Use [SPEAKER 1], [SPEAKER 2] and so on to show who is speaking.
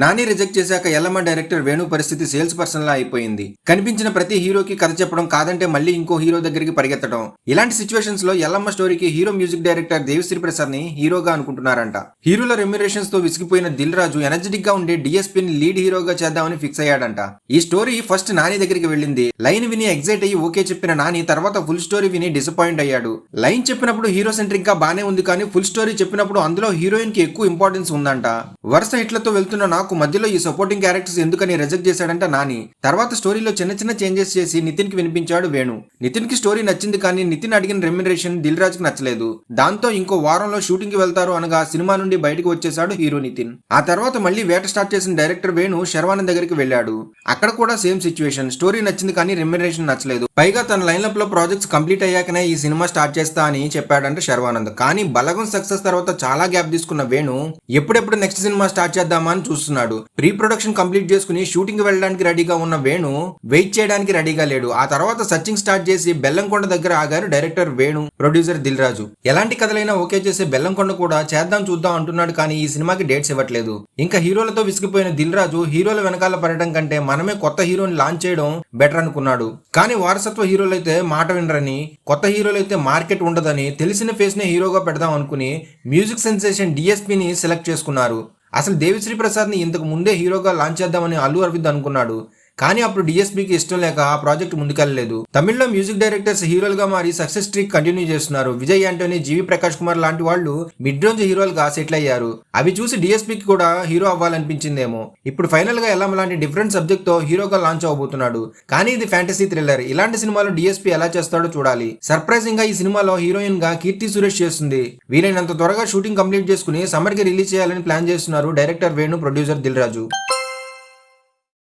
[SPEAKER 1] Nani reject చేశాక Yellamma director Venu పరిస్థితి sales person లా అయిపోయింది. కనిపించిన ప్రతి హీరోకి కథ చెప్పడం కాదంటే మళ్ళీ ఇంకో హీరో దగ్గరికి పరిగెత్తడం. ఇలాంటి సిచ్యువేషన్స్లో ఎల్లమ్మ స్టోరీకి హీరో మ్యూజిక్ డైరెక్టర్ దేవిశ్రీ ప్రసాద్ని హీరోగా అనుకుంటున్నారంట. హీరోల రెమ్యురేషన్స్తో విసిగిపోయిన దిల్ రాజు ఎనర్జెటిక్గా ఉండే డిఎస్పీ ని లీడ్ హీరోగా చేద్దామని ఫిక్స్ అయ్యాడంట. ఈ స్టోరీ ఫస్ట్ నాని దగ్గరికి వెళ్ళింది. లైన్ విని ఎగ్జైట్ అయ్యి ఓకే చెప్పిన నాని తర్వాత ఫుల్ స్టోరీ విని డిసప్పాయింట్ అయ్యాడు. లైన్ చెప్పినప్పుడు హీరో సెంట్రిక్గా బానే ఉంది కానీ ఫుల్ స్టోరీ చెప్పినప్పుడు అందులో హీరోయిన్కి ఎక్కువ ఇంపార్టెన్స్ ఉందంట. వరుస హిట్లతో వెళ్తున్న నాకు మధ్యలో ఈ సపోర్టింగ్ క్యారెక్టర్స్ ఎందుకని రిజెక్ట్ చేశాడంట నాని. తర్వాత స్టోరీలో చిన్న చిన్న చేంజెస్ చేసి నితిన్కి వినిపించాడు వేణు. నితిన్కి స్టోరీ నచ్చింది కానీ నితిన్ అడిగిన రెమ్యునరేషన్ దిల్ రాజుకి నచ్చలేదు. దాంతో ఇంకో వారంలో షూటింగ్కి వెళ్తారు అనగా సినిమా నుండి బయటకు వచ్చేశాడు హీరో నితిన్. ఆ తర్వాత మళ్ళీ వేట స్టార్ట్ చేసిన డైరెక్టర్ వేణు శర్వానంద్ దగ్గరికి వెళ్ళాడు. అక్కడ కూడా సేమ్ సిచ్యువేషన్ స్టోరీ నచ్చింది కానీ రెమ్యునరేషన్ నచ్చలేదు. పైగా తన లైన్అప్లో ప్రాజెక్ట్స్ కంప్లీట్ అయ్యాకనే ఈ సినిమా స్టార్ట్ చేస్తా అని చెప్పాడంట శర్వానంద్. కానీ బలగం సక్సెస్ తర్వాత చాలా గ్యాప్ తీసుకున్న వేణు ఎప్పుడెప్పుడు నెక్స్ట్ సినిమా స్టార్ట్ చేద్దామా అని చూస్తున్నాడు. ప్రీ ప్రొడక్షన్ కంప్లీట్ చేసుకుని షూటింగ్ వెళ్ళడానికి రెడీగా ఉన్న వేణు వెయిట్ చేయడానికి రెడీగా లేడు. ఆ తర్వాత సర్చింగ్ స్టార్ట్ చేసి బెల్లంకొండ దగ్గర ఆగారు డైరెక్టర్ వేణు ప్రొడ్యూసర్ దిల్ రాజు. ఎలాంటి కథలైనా ఓకే చేసే బెల్లంకొండ కూడా చేద్దాం చూద్దాం అంటున్నాడు కానీ ఈ సినిమాకి డేట్స్ ఇవ్వట్లేదు. ఇంకా హీరోలతో విసిగిపోయిన దిల్ రాజు హీరోల వెనకాల పడటం కంటే మనమే కొత్త హీరోని లాంచ్ చేయడం బెటర్ అనుకున్నాడు. కానీ వారసత్వ హీరోలు అయితే మాట వినరని కొత్త హీరోలు అయితే మార్కెట్ ఉండదని తెలిసిన ఫేస్ నే హీరోగా పెడదాం అనుకుని మ్యూజిక్ సెన్సేషన్ డిఎస్పీని సెలెక్ట్ చేసుకున్నారు. అసలు దేవిశ్రీ ప్రసాద్ని ఇంతకు ముందే హీరోగా లాంచ్ చేద్దామని అల్లు అరవింద్ అనుకున్నాడు. కానీ అప్పుడు డిఎస్పీకి ఇష్టం లేక ఆ ప్రాజెక్ట్ ముందుకెళ్ళలేదు తమిళ్ళో మ్యూజిక్ డైరెక్టర్స్ హీరోలుగా మారి సక్సెస్ ట్రీక్ కంటిన్యూ చేస్తున్నారు. విజయ్ యాంటోనీ జీవి ప్రకాష్ కుమార్ లాంటి వాళ్ళు మిడ్ రేంజ్ హీరోలుగా సెటిల్ అయ్యారు. అవి చూసి డిఎస్పీకి కూడా హీరో అవ్వాలనిపించిందేమో. ఇప్పుడు ఫైనల్గా ఎల్లం లాంటి డిఫరెంట్ సబ్జెక్ట్తో హీరోగా లాంచ్ అవబోతున్నాడు. కానీ ఇది ఫ్యాంటసీ థ్రిల్లర్. ఇలాంటి సినిమాలో డిఎస్పీ ఎలా చేస్తాడో చూడాలి. సర్ప్రైజింగ్గా ఈ సినిమాలో హీరోయిన్గా కీర్తి సురేష్ చేస్తుంది. వీలైనంత త్వరగా షూటింగ్ కంప్లీట్ చేసుకుని సమ్మర్కి రిలీజ్ చేయాలని ప్లాన్ చేస్తున్నారు డైరెక్టర్ వేణు ప్రొడ్యూసర్ దిల్ రాజు.